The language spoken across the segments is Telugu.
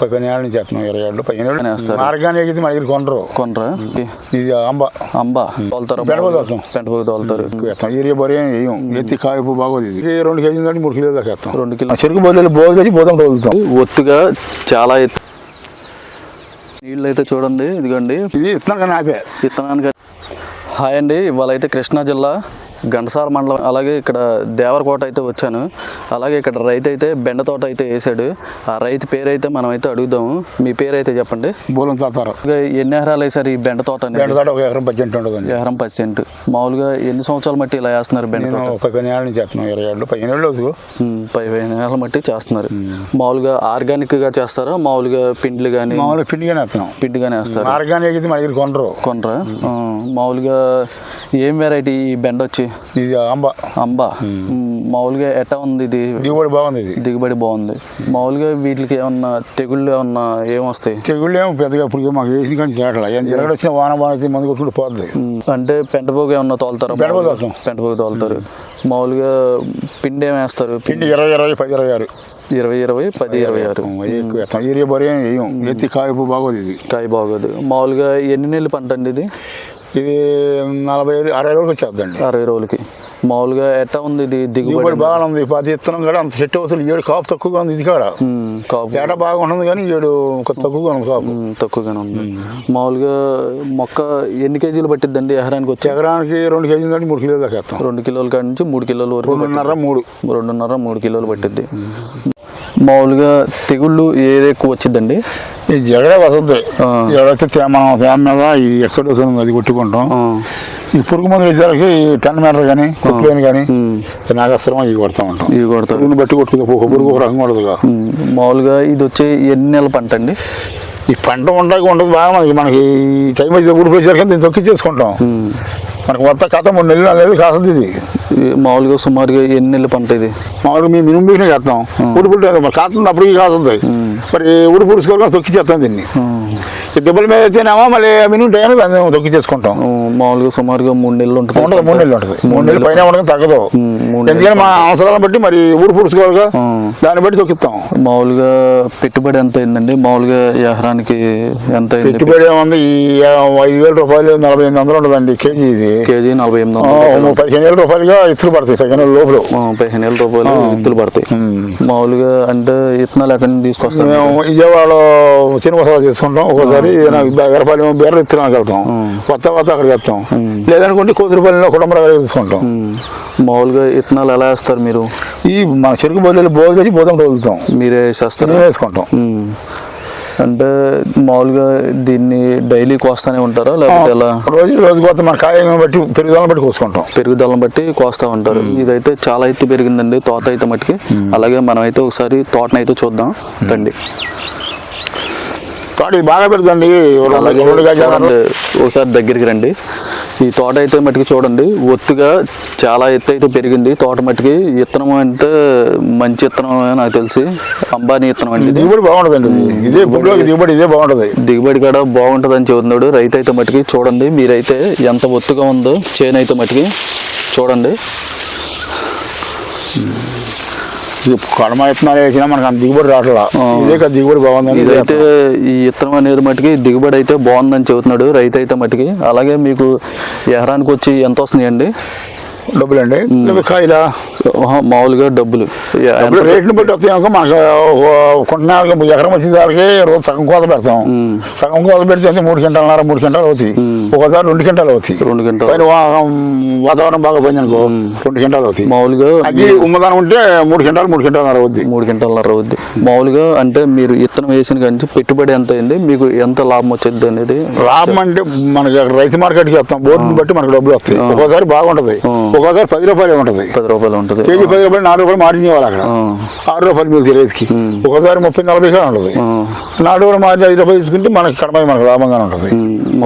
పదిహేను ఏళ్ళ నుంచి చేస్తున్నాం ఇరవై ఏళ్ళు పదిహేను ఏళ్ళు. మార్గాన్ని ఎగితే మన దగ్గర కొనరు. కొనరా? ఇది అంబ. అంబా. తోలుతారా? వస్తాం. పెంటపోయి తోలుతారు. యూరియా బొరి ఏం ఎత్తి కాయపు బాగోదు ఇది. రెండు కేజీల నుండి మూడు కిలోల దాకా వేస్తాం. రెండు కిలో చెరుకు బొర్రెలు బోధ వేసి బోధం వదులుతాం ఒత్తుగా చాలా నీళ్ళు అయితే చూడండి ఇదిగోండి. ఇది ఇస్తున్నాం కానీ ఆపే విత్తనానికి హాయ్ అండి ఇవాళ అయితే కృష్ణా జిల్లా ఘంటసాల మండలం అలాగే ఇక్కడ దేవరకోట అయితే వచ్చాను. అలాగే ఇక్కడ రైతు అయితే బెండ తోట అయితే వేసాడు. ఆ రైతు పేరు అయితే మనం అయితే అడుగుదాము. మీ పేరు అయితే చెప్పండి. బోలం తాతారు. ఎన్ని ఎకరాలు వేసారు ఈ బెండ తోట బెండ తోట ఒక ఎకరం ఉంటుందండి. ఎకరం పర్సెంట్ మామూలుగా ఎన్ని సంవత్సరాలు మట్టి ఇలా వేస్తున్నారు బెండ పదిహేను ఏళ్ళ నుంచి చేస్తున్నాం ఇరవై ఏళ్ళు పదిహేను ఏళ్ళు పదిహేను నెలల మట్టి చేస్తున్నారు. మామూలుగా ఆర్గానిక్గా చేస్తారా? మామూలుగా పిండ్లు కానీ మామూలుగా పిండిగానే వేస్తున్నాం. పిండిగానే వేస్తారు? మార్గాన్ని ఎగితే మన దగ్గర కొనరు. కొనరా? మామూలుగా ఏం వెరైటీ ఈ బెండ వచ్చి? ఇది అంబ. అంబా. మామూలుగా ఎట్టా ఉంది ఇది? దిగుబడి బాగుంది ఇది. దిగుబడి బాగుంది. మామూలుగా వీటికి ఏమన్నా తెగుళ్ళు ఏమన్నా ఏమొస్తాయి తెగుళ్ళు ఏమో పెద్దగా ఇప్పుడు మాకు వేసిన కానీ వచ్చిన వాన అయితే మందు కొట్టుకుంటూ ఉమ్, అంటే పెంటపోగు ఏమన్నా తోలుతారా? పెంటపోగు తోలుతారు. మామూలుగా పిండి ఏం వేస్తారు? పిండి ఇరవై ఇరవై పది ఇరవై ఆరు. ఇరవై ఇరవై పది ఇరవై ఆరు. యూరియా బొరి ఏం వేయం. ఎత్తి కాయపు బాగోదు ఇది. కాయ బాగోదు. మామూలుగా ఎన్ని నెలలు పంట అండి ఇది? ఇది నలభై అరవై రోజులకు వచ్చేద్దండి. అరవై రోజులకి. మామూలుగా ఎట్టా ఉంది ఇది దిగుబడి బాగానే ఉంది. పది ఇత్తనం కూడా అంత చెట్టు అవుతుంది. ఏడు కాపు తక్కువగా ఉంది ఇది కాడ. కాపు. తేడా బాగుంటుంది కానీ ఏడు తక్కువగా ఉంది కాపు. తక్కువగానే ఉంది. మామూలుగా మొక్క ఎన్ని కేజీలు పట్టిద్దండి ఎకరానికి వచ్చి? ఎకరానికి రెండు కేజీల నుండి మూడు కిలోలు దాకా వేస్తాం రెండు కిలోల కాడి నుంచి మూడు కిలోల వరకు రెండున్నర మూడు. రెండున్నర మూడు కిలోలు పట్టిద్ది. మామూలుగా తెగుళ్ళు ఏది ఎక్కువ వచ్చిందండి ఈ జగడే వస్తుంది ఆ. ఎవరైతే తేమ తేమ మీద ఈ వస్తుంది అది కొట్టుకుంటాం. ఈ పురుగు మందులు ఇద్దరికి టెన్ మీటర్ కానీ కొట్టులేని కానీ నాగస్త్రం ఇవి కొడతా ఉంటాం. ఇవి కొడతారు. పురుగుని బట్టి కొట్టుకుంది ఒక పురుగు ఒక రకంగా ఉండదుగా ఉమ్, మామూలుగా ఇది వచ్చి ఎన్ని నెలల పంట అండి? ఈ పంట ఉండక ఉండదు బాగా మనకి మనకి ఈ టైం అయితే ఊడిపోయేసరికి దీన్ని తొక్కి చేసుకుంటాం మనకు మొత్తం కథ మూడు నెలలు నాలుగు నెలలు కాస్తుంది ఇది. మామూలుగా సుమారుగా ఎన్ని నెలల పంట ఇది? మామూలుగా మేము మినుము బిగినే చేస్తాం. ఊడిపుట్టు మరి కాస్తుంది అప్పటికి కాస్తుంది. మరి ఊడి పుడుచుకోవాలి తొక్కి చేస్తాం దీన్ని. దెబ్బల మీద అయితేనేమో మళ్ళీ మినుము టైం తొక్కి చేసుకుంటాం. మామూలుగా సుమారుగా మూడు నెలలు ఉంటుంది. మూడు నెలలు ఉంటుంది. మూడు నెలలు పైన ఉండదు తగ్గదు. మూడు ఎందుకంటే మా అవసరాలను బట్టి మరి ఊరు పుడుచుకోవాలిగా దాన్ని బట్టి తొక్కిస్తాం. మామూలుగా పెట్టుబడి ఎంత అయిందండి? మామూలుగా ఎకరానికి ఎంత అయింది పెట్టుబడి ఏముంది? ఈ ఐదు వేల రూపాయలు నలభై ఎనిమిది వందలు ఉండదండి కేజీ ఇది. కేజీ నలభై ఎనిమిది వందలు పదిహేను వేల రూపాయలుగా ఇత్తులు పడతాయి పదిహేను లోపల. పదిహేను వేల రూపాయలు విత్తులు పడతాయి. మామూలుగా అంటే ఇత్తనాలు ఎక్కడి నుంచి తీసుకొస్తారు? మేము విజయవాడలో చిన్న వసతి తీసుకుంటాం ఒక్కోసారి ఎరపాలి బీరలు ఇత్తనాలకు వెళ్తాం కొత్త కొత్త అక్కడ చేస్తాం లేదనుకుంటే కోతిరిపల్లిలో కుటుంబ తీసుకుంటాం. మామూలుగా ఇత్తనాలు ఎలా వేస్తారు మీరు? ఈ మన చెరుకు బొల్లలు బోధ వేసి బోధం వదులుతాం మీరే వేసేస్తారు? వేసుకుంటాం. అంటే మామూలుగా దీన్ని డైలీ కోస్తానే ఉంటారా? లేకపోతే ఎలా? రోజు రోజు కొత్త మన కాయం బట్టి పెరుగుదలను బట్టి కోసుకుంటాం. పెరుగుదలను బట్టి కోస్తా ఉంటారు. ఇదైతే చాలా ఎత్తు పెరిగిందండి తోట అయితే మట్టుకి. అలాగే మనం అయితే ఒకసారి తోటనైతే చూద్దాం. రండి. తోట ఇది బాగా పెడుతుంది ఒకసారి దగ్గరికి రండి. ఈ తోట అయితే మట్టుకి చూడండి. ఒత్తుగా చాలా ఎత్తు అయితే పెరిగింది. తోట మట్టుకి విత్తనం అంటే మంచి విత్తనం నాకు తెలిసి అంబానీ విత్తనం అండి దిగుబడి బాగుంటుందండి. ఇది. దిగుబడి ఇదే బాగుంటుంది. దిగుబడి కూడా బాగుంటుందని చెబుతున్నాడు. రైతు అయితే మట్టుకి చూడండి. మీరైతే ఎంత ఒత్తుగా ఉందో చేను అయితే మట్టుకి చూడండి. కడమ విత్తనాలు వేసినా మనకు అంత దిగుబడి రావట్లా ఇదే కదా దిగుబడి బాగుందని ఇదే ఇదైతే ఈ విత్తనం అనేది మట్టుకి దిగుబడి అయితే బాగుందని చెబుతున్నాడు రైతు అయితే మట్టుకి. అలాగే మీకు ఎకరానికి వచ్చి ఎంత వస్తున్నాయండి? డబ్బులు అండి కాయలా? మామూలుగా డబ్బులు. రేట్ని బట్టి వస్తాయి. మనకు కొంటున్నాళ్ళకి ఎకరం వచ్చిన దానికి రోజు సగం కోత పెడతాం. సగం కోత పెడితే అంటే మూడు క్వింటాలన్నర మూడు క్వింటాలు అవుతాయి. ఒకసారి రెండు క్వింటాలు అవుతాయి. రెండు గంటలు పైన వాతావరణం బాగా పోయింది అనుకో రెండు క్వింటాలు అవుతాయి. మామూలుగా అగ్గి ఉమ్మదానం ఉంటే మూడు క్వింటాలు మూడు క్వింటాలు అవుద్ది. మూడు గంటలన్నర అవుద్ది. మామూలుగా అంటే మీరు విత్తనం వేసిన కాడి నుంచి పెట్టుబడి ఎంత అయింది? మీకు ఎంత లాభం వచ్చింది అనేది లాభం అంటే మనకి రైతు మార్కెట్కి వస్తాం బోర్డుని బట్టి మనకు డబ్బులు వస్తాయి. ఒక్కోసారి బాగుంటది. ఒక్కోసారి పది రూపాయలు ఉంటుంది. పది రూపాయలు ఉంటుంది. కేజీ పది రూపాయలు నాలుగు రూపాయలు మార్జిన్ ఇవ్వాలి అక్కడ. ఆరు రూపాయలు మిగులుతాయి రైతుకి ఒకసారి ముప్పై నలభై కూడా ఉంటుంది. నాలుగు రూపాయలు మార్జిన్ ఐదు రూపాయలు తీసుకుంటే మనకి కడమ మనకు లాభంగానే ఉంటుంది.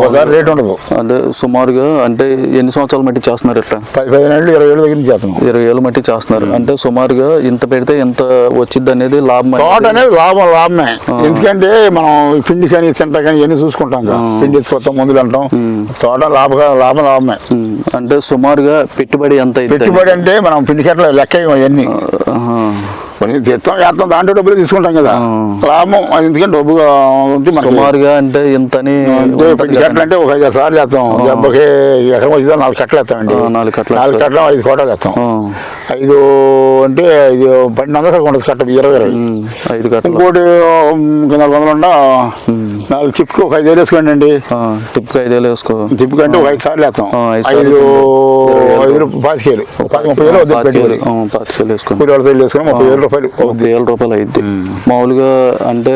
ఒకసారి రేట్ ఉండదు. అంటే సుమారుగా అంటే ఎన్ని సంవత్సరాలు మట్టి చేస్తున్నారు ఇట్లా? పది పదిహేను ఏళ్ళు ఇరవై ఏళ్ళు దగ్గర చేస్తున్నాం. ఇరవై ఏళ్ళు మట్టి చేస్తున్నారు. అంటే సుమారుగా ఇంత పెడితే ఎంత వచ్చింది అనేది లాభం తోట అనేది. లాభం లాభమే. ఎందుకంటే మనం పిండి కానీ తింటా కానీ ఇవన్నీ చూసుకుంటాం పిండి ఎత్తుకొస్తాం మందులు అంటాం. తోట లాభ లాభం లాభమే. అంటే సుమారుగా పెట్టుబడి ఎంత పెట్టుబడి అంటే మనం పిండి కట్టలు లెక్క ఇవన్నీ. కొన్ని తెస్తాం వేస్తాం దాంట్లో డబ్బులు తీసుకుంటాం కదా. లాభం. అది ఎందుకంటే మనకి సుమారుగా అంటే కదండి. కట్టలు అంటే ఒక ఐదు సార్లు వేస్తాం దెబ్బకి ఎకరం వచ్చిందో నాలుగు కట్టలు వేస్తామండి. నాలుగు కట్టలు నాలుగు. కట్టలు ఐదు కోటలు వేస్తాం. ఐదు అంటే ఐదు పన్నెండు వందలు కట్ట ఇరవై ఇరవై. ఐదు ఇంకోటి ఇంకో నాలుగు వందలు ఉండ నాలుగు చిప్కి ఒక ఐదు వేలు వేసుకోండి అండి. టిప్కి ఐదేళ్ళు వేసుకో. చిప్కి అంటే ఒక ఐదు సార్లు వేస్తాం. ఐదు ఐదు ఐదు పాతికేలు పాతి ముప్పై వేలు పాతికేలు పాతికేలు వేసుకో కూలి వాళ్ళతో వేసుకుని ముప్పై వేల రూపాయలు ముప్పై వేల రూపాయలు అయింది మామూలుగా అంటే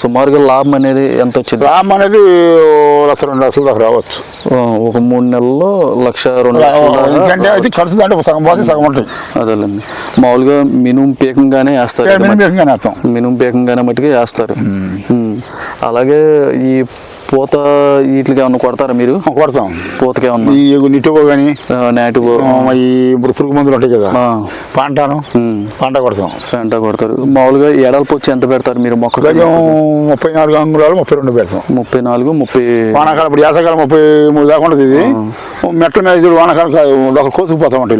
సుమారుగా లాభం అనేది ఎంత వచ్చింది? రామ్ అనేది లక్ష రెండు లక్షల దాకా రావచ్చు. ఒక మూడు నెలల్లో లక్ష రెండు ఎందుకంటే అయితే ఖర్చు దాంట్లో సగం పోతే సగం ఉంటుంది. అదేలేండి. మామూలుగా మినిమం పీకంగానే వేస్తారు మినిమం వేసుకుని వేస్తాం. మినిమం పీకంగానే మట్టుకే వేస్తారు. అలాగే ఈ పూత వీటికి ఏమన్నా కొడతారా మీరు? కొడతాం. పూతకి ఏమన్నా ఈ కానీ నాటివో ఈ ఇప్పుడు పురుగు మందులు ఉంటాయి కదా. పంటను. పంట కొడతాం. పెంట కొడతారు. మామూలుగా ఎడల్పు వచ్చి ఎంత పెడతారు మీరు మొక్క గజం ముప్పై నాలుగు అంగుళాలు ముప్పై రెండు పెడతాం. ముప్పై నాలుగు ముప్పై వానాకాలం ఇప్పుడు యాసకాలం ముప్పై మూడు దాకా ఉంటుంది ఇది. మెట్ల మీద ఇది వానాకాలం కా- ఒక కోసుకుపోతాం అంటే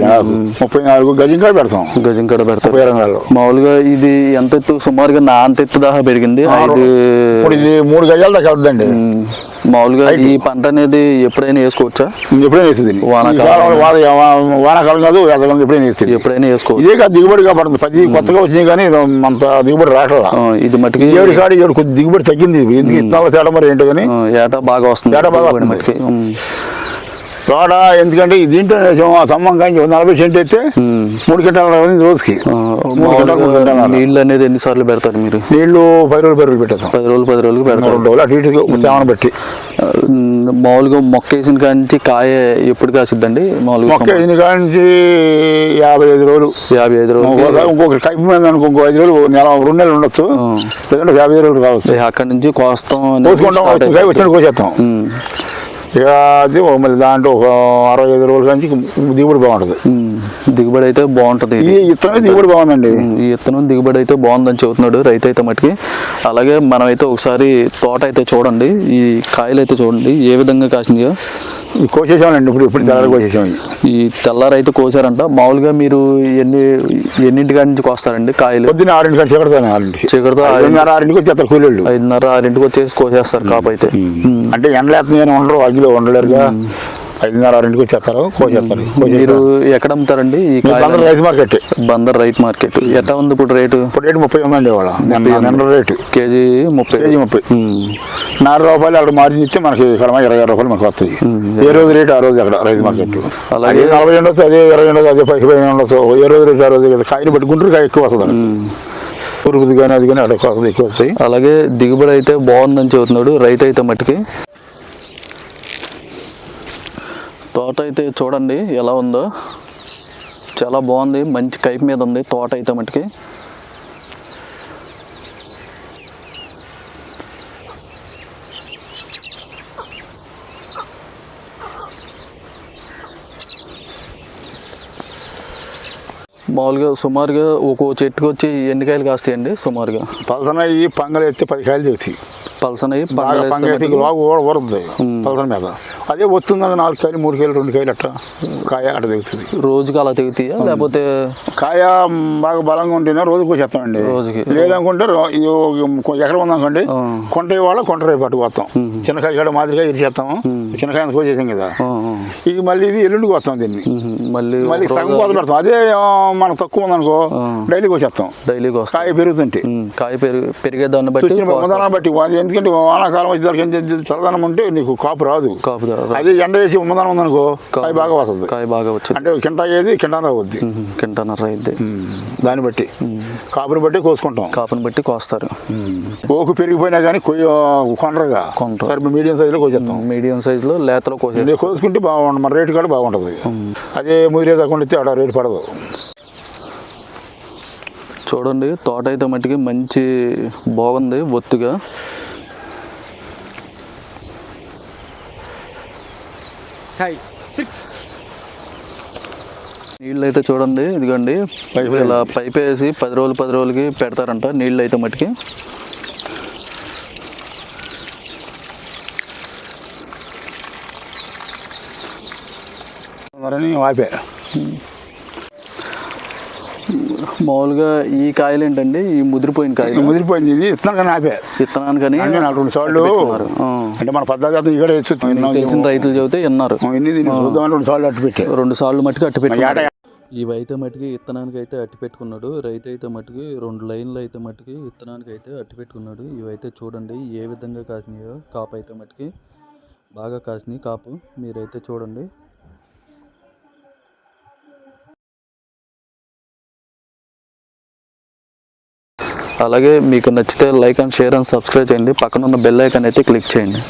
ముప్పై నాలుగు గజం కాడ పెడతాం గజం కడ రంగాలు మామూలుగా ఇది ఎంత ఎత్తు? సుమారుగా నా అంత ఎత్తు దాకా పెరిగింది. ఐదు ఇప్పుడు ఇది మూడు గజాల దాకా ఉమ్, మామూలుగా ఈ పంట అనేది ఎప్పుడైనా వేసుకోవచ్చా? ఎప్పుడైనా వేస్తుంది దీన్ని. వానాకాలం. వానాకాలం కాదు వేసకాలం ఎప్పుడైనా వేస్తుంది ఎప్పుడైనా వేసుకోవచ్చు. ఇదే కాదు దిగుబడి కాబడుతుంది పది కొత్తగా వచ్చినాయి కానీ అంత దిగుబడి రావట్లా. ఇది మటుకి ఏడు కాడి ఏడు కొద్ది దిగుబడి తగ్గింది. ఎందుకు ఇత్తనాలు తేడా మరి ఏంటో కానీ ఏటా బాగా వస్తుంది ఏటా బాగా. మటుకి తోట ఎందుకంటే దీంట్లో తమ్మం కానీ నలభై సెంట్ అయితే. మూడు గంటల రోజుకి. నీళ్ళు అనేది ఎన్నిసార్లు పెడతారు మీరు? నీళ్ళు పది రోజులు పది రోజులు పెట్టేస్తాం. పది రోజులు పది రోజులకు పెడతారు. రెండు రోజులు అటు ఇటు తేమను బట్టి. మామూలుగా మొక్క వేసిన కాంచి కాయ ఎప్పుడు కాసిద్దండి? మామూలుగా మొక్క కానించి యాభై ఐదు రోజులు. యాభై ఐదు రోజులు ఇంకొక- ఇంకొకటి కైపు మీద ఇంకో ఐదు రోజులు నెల రెండు నెలలు ఉండొచ్చు. లేదంటే యాభై ఐదు రోజులు కావచ్చు అక్కడి నుంచి కోస్తాం కోసుకుంటాం. వచ్చిన కోసేస్తాం. ఇక అది మళ్ళీ దాంట్లో ఒక అరవై ఐదు రోజుల నుంచి దిగుబడి బాగుంటుంది. దిగుబడి అయితే బాగుంటది ఈ ఇత్తనం దిగుబడి బాగుందండి. ఈ విత్తనం దిగుబడి అయితే బాగుందని చెబుతున్నాడు రైతు అయితే మటుకి. అలాగే మనమైతే ఒకసారి తోట అయితే చూడండి ఈ కాయలు అయితే చూడండి ఏ విధంగా కాసినాయో కోసేసామండి ఇప్పుడు ఇప్పుడు తెల్లారి కోసేసాం. ఈ తెల్లారి అయితే కోసారంట. మామూలుగా మీరు ఎన్ని ఎన్నింటి కాడి నుంచి కోస్తారండి కాయలు? పొద్దున్న ఆరింటి కంటే చీకడతాను ఆరింటి- ఐదున్నర ఆరింటికి వచ్చేస్తారు కూలీళ్ళు ఐదున్నర ఆరింటికి వచ్చేసి కోసేస్తారు కాపు అయితే. అంటే ఎండలేస్తుంది ఉండరు అగ్గిలో ఉండలేరుగా. ఐదున్నర ఆరింటికి వచ్చేస్తారు కోసేస్తారు మీరు ఎక్కడ అమ్ముతారండి కాయలు రైతు మార్కెట్. Bandar right market. ఎట్లా ఉంది ఇప్పుడు రేటు? ఇప్పుడు రేటు ముప్పై ఉందండి నిన్న రేటు. కేజీ ముప్పై. కేజీ ముప్పై. నాలుగు రూపాయలు అక్కడ మార్జిన్ ఇస్తే మనకి ఇక్కడ ఇరవై ఆరు రూపాయలు మనకు వస్తాయి. ఏ రోజు రేటు ఆ రోజు అక్కడ రైతు మార్కెట్. అలాగే- నలభై ఉండొచ్చు అదే ఇరవై ఉండొచ్చు అదే పది పదిహేను ఉండొచ్చు. ఏ రోజు రేటు ఆ రోజు కదా కాయలు బట్టి గుంటూరు కాయ ఎక్కువ వస్తుంది పురుగుది కానీ అది కానీ అక్కడ ఎక్కువ వస్తాయి. అలాగే దిగుబడి అయితే బాగుందని చెబుతున్నాడు రైతు అయితే మట్టుకి. తోట అయితే చూడండి ఎలా ఉందో. చాలా బాగుంది. మంచి కైపు మీద ఉంది తోట అయితే మట్టుకి మామూలుగా సుమారుగా ఒక్కో చెట్టుకు వచ్చి ఎన్ని కాయలు కాస్తాయండి సుమారుగా? పలసన ఈ పంగలు ఎత్తే పది కాయలు ఎత్తి పంగలేస్తే బాగా ఊర ఊరుతుంది పలసన మీద. అదే వస్తుందని నాలుగు కాయలు మూడు కాయలు రెండు కాయలు అట్ట కాయ అట్ట దిగుతుంది రోజుకి అలా తెగుతాయా? లేకపోతే కాయ బాగా బలంగా ఉంటేనే రోజుకు వచ్చేస్తామండి రోజుకి. లేదనుకుంటే ఎకరం ఉందనుకోండి కొంట వాళ్ళ కొంట రేపు పట్టుకు వస్తాం చిన్నకాయ కాడ మాదిరిగా ఇరిచేస్తాము చిన్నకాయ కోసేసాం కదా. ఇది మళ్ళీ ఇది ఎల్లుండికి వస్తాం దీన్ని. మళ్ళీ మళ్ళీ సగం కోత పెడతాం. అదే మనకు తక్కువ ఉందనుకో డైలీకి వచ్చేస్తాం డైలీకి కాయ పెరుగుతుంటే. కాయ పెరుగు పెరిగే దాన్ని బట్టి బట్టి. ఎందుకంటే వానాకాలం వచ్చేసరికి చల్లదనం ఉంటే నీకు కాపు రాదు. కాపు దా- అదే. ఎండ వేసి ఉమ్మదానం ఉందనుకో కాయ బాగా వస్తుంది కాయ బాగా వచ్చింది. అంటే కింట అయ్యేది కింట రావద్ది కింటన్నర అయితే దాన్ని బట్టి. కాపుని బట్టి కోసుకుంటాం. కాపుని బట్టి కోస్తారు. ఓకు పెరిగిపోయినా కానీ కొనరు. సరే మీడియం సైజులో కోసేస్తాం. మీడియం సైజులో లేతలో కోసేస్తారు నేను కోసుకుంటే బాగుంటుంది మన రేటు కూడా బాగుంటుంది. అదే ముదిరే తక్కువ ఇస్తే ఆడ రేటు పడదు. చూడండి తోట అయితే మట్టికి మంచి బాగుంది ఒత్తుగా. నీళ్ళు అయితే చూడండి ఇదిగోండి. పైప్ ఇలా పైప్ వేసి పది రోజులు పది రోజులకి పెడతారంట నీళ్ళు అయితే మట్టికి. మరని ఆపే మామూలుగా ఈ కాయలు ఏంటండి? ఈ ముదిరిపోయిన కాయలు. ముదిరిపోయింది. ఇది ఇస్తున్నాను కానీ ఆపే. విత్తనానికని అంటే నాకు రెండు సార్లు. అంటే మన అతను ఇక్కడ తెలిసిన రైతులు చెబితే విన్నారు. రెండు సార్లు అట్టు పెట్టే. రెండు సార్లు మట్టుకు అట్టి పెట్టుకున్నాడు ఇవైతే మట్టుకి విత్తనానికి అయితే అట్టి పెట్టుకున్నాడు. రైతు అయితే మట్టుకి రెండు లైన్లు అయితే మట్టుకి విత్తనానికి అయితే అట్టి పెట్టుకున్నాడు. ఇవైతే చూడండి ఏ విధంగా కాసినాయో. కాపు అయితే మట్టుకి బాగా కాసినాయి కాపు. మీరైతే చూడండి. అలాగే మీకు నచ్చితే like and share and subscribe చేయండి. పక్కన ఉన్న బెల్ ఐకాన్ అయితే క్లిక్ చేయండి.